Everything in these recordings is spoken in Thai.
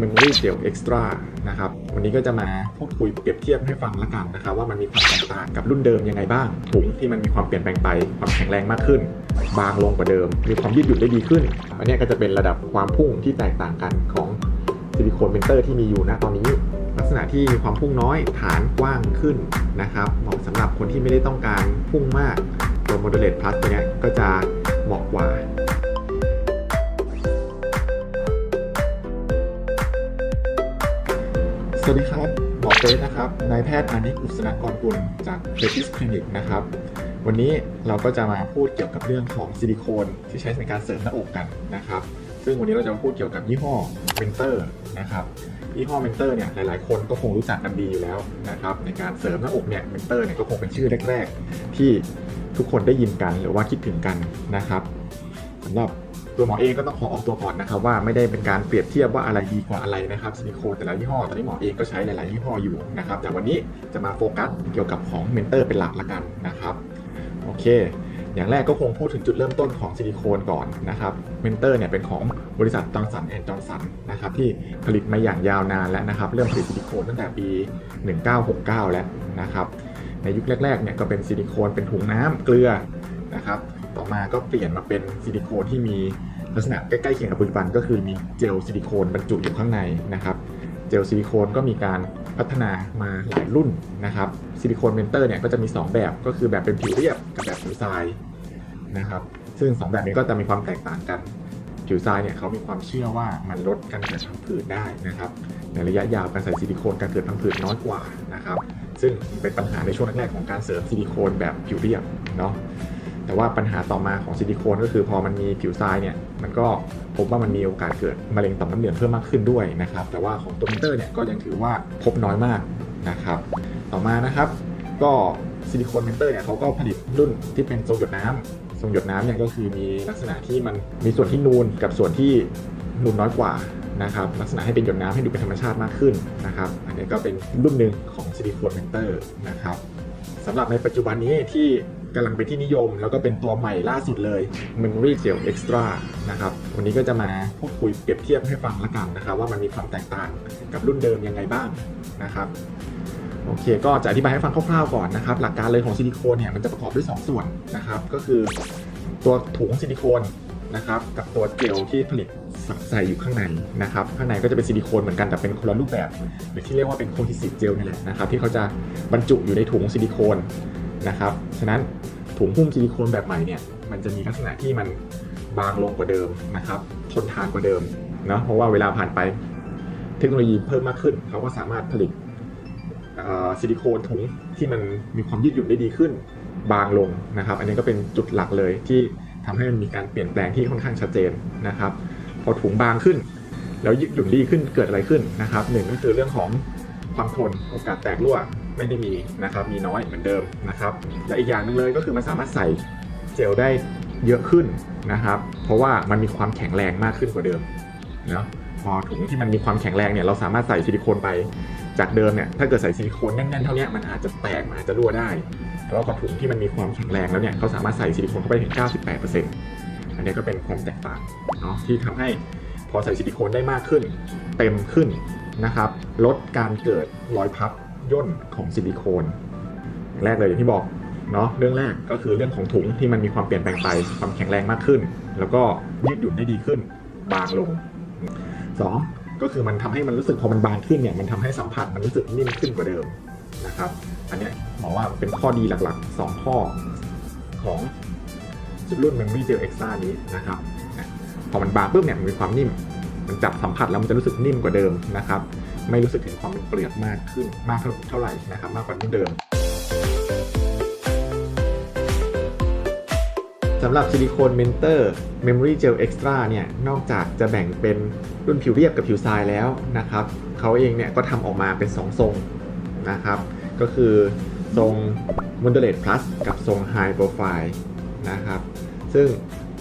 Memory Gel Extra นะครับ วันนี้ก็จะมาพูดคุยเปรียบเทียบให้ฟังละกันนะครับ ว่ามันมีความแตกต่างกับรุ่นเดิมยังไงบ้างถุงที่มันมีความเปลี่ยนแปลงไป ความแข็งแรงมากขึ้น บางลงกว่าเดิม มีความยืดหยุ่นได้ดีขึ้น อันนี้ก็จะเป็นระดับความพุ่งที่แตกต่างกันของซิลิโคนเมนเตอร์ที่มีอยู่ณตอนนี้ ลักษณะที่มีความพุ่งน้อยฐานกว้างขึ้นนะครับเหมาะสำหรับคนที่ไม่ได้ต้องการพุ่งมากตัว Moderate Plus ตัวนี้ก็จะเหมาะกว่า วัสดีครับ หมอเฟสนะครับ นายแพทย์อานิกอุศนกรกุลจากเ e ติสคลินิกนะครับ วันนี้เราก็จะมาพูดเกี่ยวกับเรื่องของซิลิโคนที่ใช้ในการเสริมหน้าอกกันนะครับ ซึ่งวันนี้เราจะมาพูดเกี่ยวกับยี่ห้อเมนเตอร์นะครับ ยี่ห้อเมนเตอร์เนี่ยหลาย ๆ คนก็คงรู้จักกันดีอยู่แล้วนะครับ ในการเสริมหน้าอกเนี่ยเมนเตอร์เนี่ยก็คงเป็นชื่อแรก ๆ ที่ทุกคนได้ยินกันหรือว่าคิดถึงกันนะครับสำหรับ ตัวหมอเองก็ต้องขอออกตัวก่อนนะครับว่าไม่ได้เป็นการเปรียบเทียบว่าอะไรดีกว่าอะไรนะครับซิลิโคนแต่ละยี่ห้อตอนนี้หมอเองก็ใช้หลาย ๆ ยี่ห้ออยู่นะครับแต่วันนี้จะมาโฟกัสเกี่ยวกับของเมนเตอร์เป็นหลักละกันนะครับโอเค อย่างแรกก็คงพูดถึงจุดเริ่มต้นของซิลิโคนก่อนนะครับเมนเตอร์เนี่ยเป็นของบริษัทจอร์สันแอนด์จอร์สันนะครับที่ผลิตมาอย่างยาวนานแล้วนะครับ เริ่มผลิตซิลิโคนตั้งแต่ปี 1969 แล้วนะครับในยุคแรก ๆ เนี่ยก็เป็นซิลิโคนเป็นถุงน้ำเกลือนะครับ ต่อมาก็เปลี่ยนมาเป็นซิลิโคนที่มีลักษณะใกล้ๆเคียงกับปัจจุบันก็คือมีเจลซิลิโคนบรรจุอยู่ข้างในนะครับ เจลซิลิโคนก็มีการพัฒนามาหลายรุ่นนะครับซิลิโคนเมนเตอร์เนี่ยก็จะมี 2 แบบก็คือแบบเป็นผิวเรียบกับแบบผิวทรายนะครับ ซึ่ง 2 แบบนี้ก็จะมีความแตกต่างกันผิวทรายเนี่ยเขามีความเชื่อว่ามันลดการเกิดพังผืดได้นะครับ ในระยะยาวการใส่ซิลิโคนการเกิดพังผืดน้อยกว่านะครับ ซึ่งเป็นปัญหาในช่วงแรกๆของการเสริมซิลิโคนแบบผิวเรียบเนาะ แต่ว่าปัญหาต่อมาของซิลิโคนก็คือพอมันมีผิวทรายเนี่ยมันก็พบว่ามันมีโอกาสเกิดมะเร็งต่อมน้ำเหลืองเพิ่มมากขึ้นด้วยนะครับแต่ว่าของตัวมิเตอร์เนี่ยก็ยังถือว่าพบน้อยมากนะครับต่อมานะครับก็ซิลิโคนเมนเตอร์เนี่ยเขาก็ผลิตรุ่นที่เป็นทรงหยดน้ำทรงหยดน้ำเนี่ยก็คือมีลักษณะที่มันมีส่วนที่นูนกับส่วนที่นูนน้อยกว่านะครับลักษณะให้เป็นหยดน้ำให้ดูเป็นธรรมชาติมากขึ้นนะครับอันนี้ก็เป็นรุ่นหนึ่งของซิลิโคนเมนเตอร์นะครับสำหรับในปัจจุบันนี้ที่ กำลังเป็นที่นิยม แล้วก็เป็นตัวใหม่ล่าสุดเลย Memory Gel Extra นะครับ วันนี้ก็จะมาพูดคุยเปรียบเทียบให้ฟังละกันนะครับ ว่ามันมีความแตกต่างกับรุ่นเดิมยังไงบ้างนะครับโอเค ก็จะอธิบายให้ฟังคร่าวๆก่อนนะครับ หลักการเลยของซิลิโคนเนี่ยมันจะประกอบด้วย 2 ส่วนนะครับ ก็คือตัวถุงซิลิโคนนะครับกับตัวเจลที่ผลิตใส่อยู่ข้างในนะครับ ข้างในก็จะเป็นซิลิโคนเหมือนกันแต่เป็นคนละรูปแบบ หรือที่เรียกว่าเป็นโคทิสิเจลนี่แหละนะครับ ที่เขาจะบรรจุอยู่ในถุงซิลิโคน นะครับ ฉะนั้นถุงหุ้มซิลิโคนแบบใหม่เนี่ยมันจะมีลักษณะที่มันบางลงกว่าเดิมนะครับทนทานกว่าเดิมเนาะเพราะว่าเวลาผ่านไปเทคโนโลยีเพิ่มมากขึ้นเขาก็สามารถผลิตซิลิโคนถุงที่มันมีความยืดหยุ่นได้ดีขึ้นบางลงนะครับ อันนี้ก็เป็นจุดหลักเลยที่ทำให้มันมีการเปลี่ยนแปลงที่ค่อนข้างชัดเจนนะครับ พอถุงบางขึ้น แล้วยืดหยุ่นดีขึ้นเกิดอะไรขึ้นนะครับหนึ่งก็คือเรื่องของความทนโอกาสแตกรั่ว ไม่ได้มีนะครับมีน้อยเหมือนเดิมนะครับและอีกอย่างหนึ่งเลยก็คือมันสามารถใส่เจลได้เยอะขึ้นนะครับ เพราะว่ามันมีความแข็งแรงมากขึ้นกว่าเดิมเนาะพอถุงที่มันมีความแข็งแรงเนี่ยเราสามารถใส่ซิลิโคนไปจากเดิมเนี่ยถ้าเกิดใส่ซิลิโคนแน่นๆเท่านี้มันอาจจะแตกมันอาจจะรั่วได้แต่ว่าพอถุงที่มันมีความแข็งแรงแล้วเนี่ยเขาสามารถใส่ซิลิโคนเข้าไปถึง 98%อันนี้ก็เป็นความแตกต่างเนาะที่ทำให้พอใส่ซิลิโคนได้มากขึ้น เต็มขึ้นนะครับ ลดการเกิดรอยพับ ย่นของซิลิโคนอย่างแรกเลยอย่างที่บอกเนาะเรื่องแรกก็คือเรื่องของถุงที่มันมีความเปลี่ยนแปลงไปความแข็งแรงมากขึ้น แล้วก็ยืดหยุ่นได้ดีขึ้น บางลงสองก็คือมันทำให้มันรู้สึกพอมันบางขึ้นเนี่ยมันทำให้สัมผัสมันรู้สึกนิ่มขึ้นกว่าเดิมนะครับอันนี้บอกว่าเป็นข้อดีหลักๆ 2 ข้อของชุดรุ่น Memory Gel Extra นี้นะครับพอมันบางปุ๊บเนี่ยมันมีความนิ่ม มันจับสัมผัสแล้วมันจะรู้สึกนิ่มกว่าเดิมนะครับ ไม่รู้สึกถึงความเป็นเปลือกมากขึ้นมากเท่าไหร่นะครับมากกว่ารุ่เดิมสำหรับซิลิโคนเมนเตอร์ Memory Gel Extra เนี่ยนอกจากจะแบ่งเป็นรุ่นผิวเรียบกับผิวทรายแล้วนะครับเขาเองเนี่ยก็ทำออกมาเป็น 2 ทรงนะครับก็คือทรง Moderate Plus กับทรง High Profile นะครับซึ่ง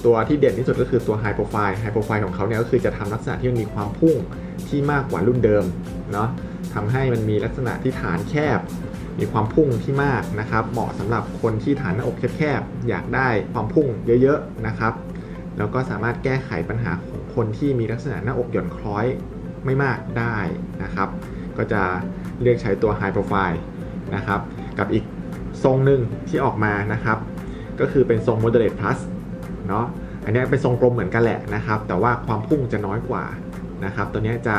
ตัวที่เด่นที่สุดก็คือตัว High Profile High Profile ของเขาเนี่ยก็คือจะทำลักษณะที่มันมีความพุ่งที่มากกว่ารุ่นเดิมเนาะทำให้มันมีลักษณะที่ฐานแคบ มีความพุ่งที่มากนะครับ เหมาะสำหรับคนที่ฐานหน้าอกแคบๆอยากได้ความพุ่งเยอะๆนะครับ แล้วก็สามารถแก้ไขปัญหาของคนที่มีลักษณะหน้าอกหย่อนคล้อยไม่มากได้นะครับ ก็จะเลือกใช้ตัว High Profile นะครับ กับอีกทรงหนึ่งที่ออกมานะครับ ก็คือเป็นทรง Moderate Plus เนาะอันนี้เป็นทรงกลมเหมือนกันแหละนะครับ แต่ว่าความพุ่งจะน้อยกว่านะครับ ตัวนี้จะ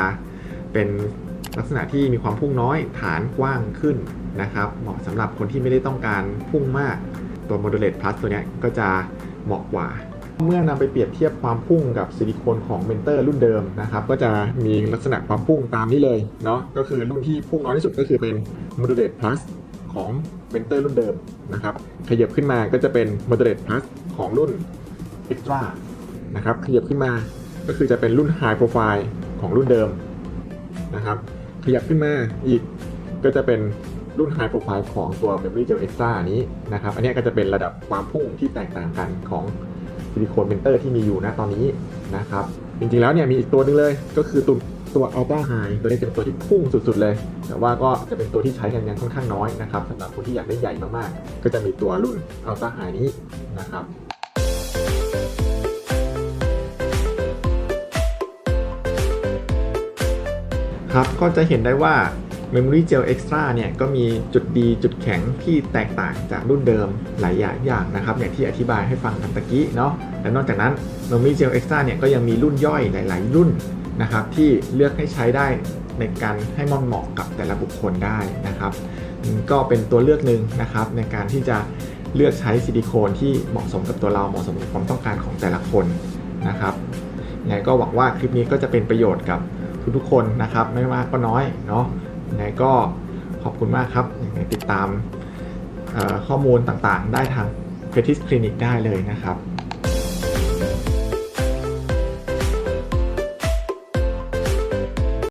เป็นลักษณะที่มีความพุ่งน้อยฐานกว้างขึ้นนะครับ เหมาะสำหรับคนที่ไม่ได้ต้องการพุ่งมาก ตัว Moderate Plus ตัวนี้ก็จะเหมาะกว่า เมื่อนำไปเปรียบเทียบความพุ่งกับซิลิโคนของเมนเตอร์รุ่นเดิมนะครับ ก็จะมีลักษณะความพุ่งตามนี้เลยเนาะก็คือรุ่นที่พุ่งน้อยที่สุดก็คือเป็น Moderate Plus ของเมนเตอร์รุ่นเดิมนะครับขยับขึ้นมาก็จะเป็น Moderate Plus ของรุ่น Extra นะครับขยับขึ้นมาก็คือจะเป็นรุ่น High Profile ของรุ่นเดิมนะครับขยับขึ้นมาอีกก็จะเป็นรุ่น High Profile ของตัว Memory Gel Extra นี้นะครับอันนี้ก็จะเป็นระดับความพุ่งที่แตกต่างกันของซิลิโคนเมนเตอร์ที่มีอยู่นะตอนนี้นะครับจริงๆแล้วเนี่ยมีอีกตัวหนึงเลยก็คือตัวตัว Ultra High ตัวนี้จะเป็นตัวที่พุ่งสุดๆเลย แต่ว่าก็จะเป็นตัวที่ใช้กันยังค่อนข้างน้อยนะครับสำหรับคนที่อยากได้ใหญ่มากๆ ก็จะมีตัวรุ่น Ultra High นี้นะครับ ครับก็จะเห็นได้ว่า Memory Gel Extra เนี่ยก็มีจุดดีจุดแข็งที่แตกต่างจากรุ่นเดิมหลายอย่างนะครับ อย่างที่อธิบายให้ฟังกันตะกี้เนาะและนอกจากนั้น Memory Gel Extra เนี่ยก็ยังมีรุ่นย่อยหลาย ๆ รุ่นนะครับ ที่เลือกให้ใช้ได้ในการให้มันเหมาะกับแต่ละบุคคลได้นะครับ ก็เป็นตัวเลือกหนึ่งนะครับในการที่จะ เลือกใช้ซิลิโคนที่เหมาะสมกับตัวเราเหมาะสมกับความต้องการของแต่ละคนนะครับยังไงก็หวังว่าคลิปนี้ก็จะเป็นประโยชน์กับทุกๆคนนะครับ ไม่มากก็น้อยเนาะยังไงก็ขอบคุณมากครับยังไงติดตามข้อมูลต่างๆ ได้ทางเพทิสคลินิกได้เลยนะครับ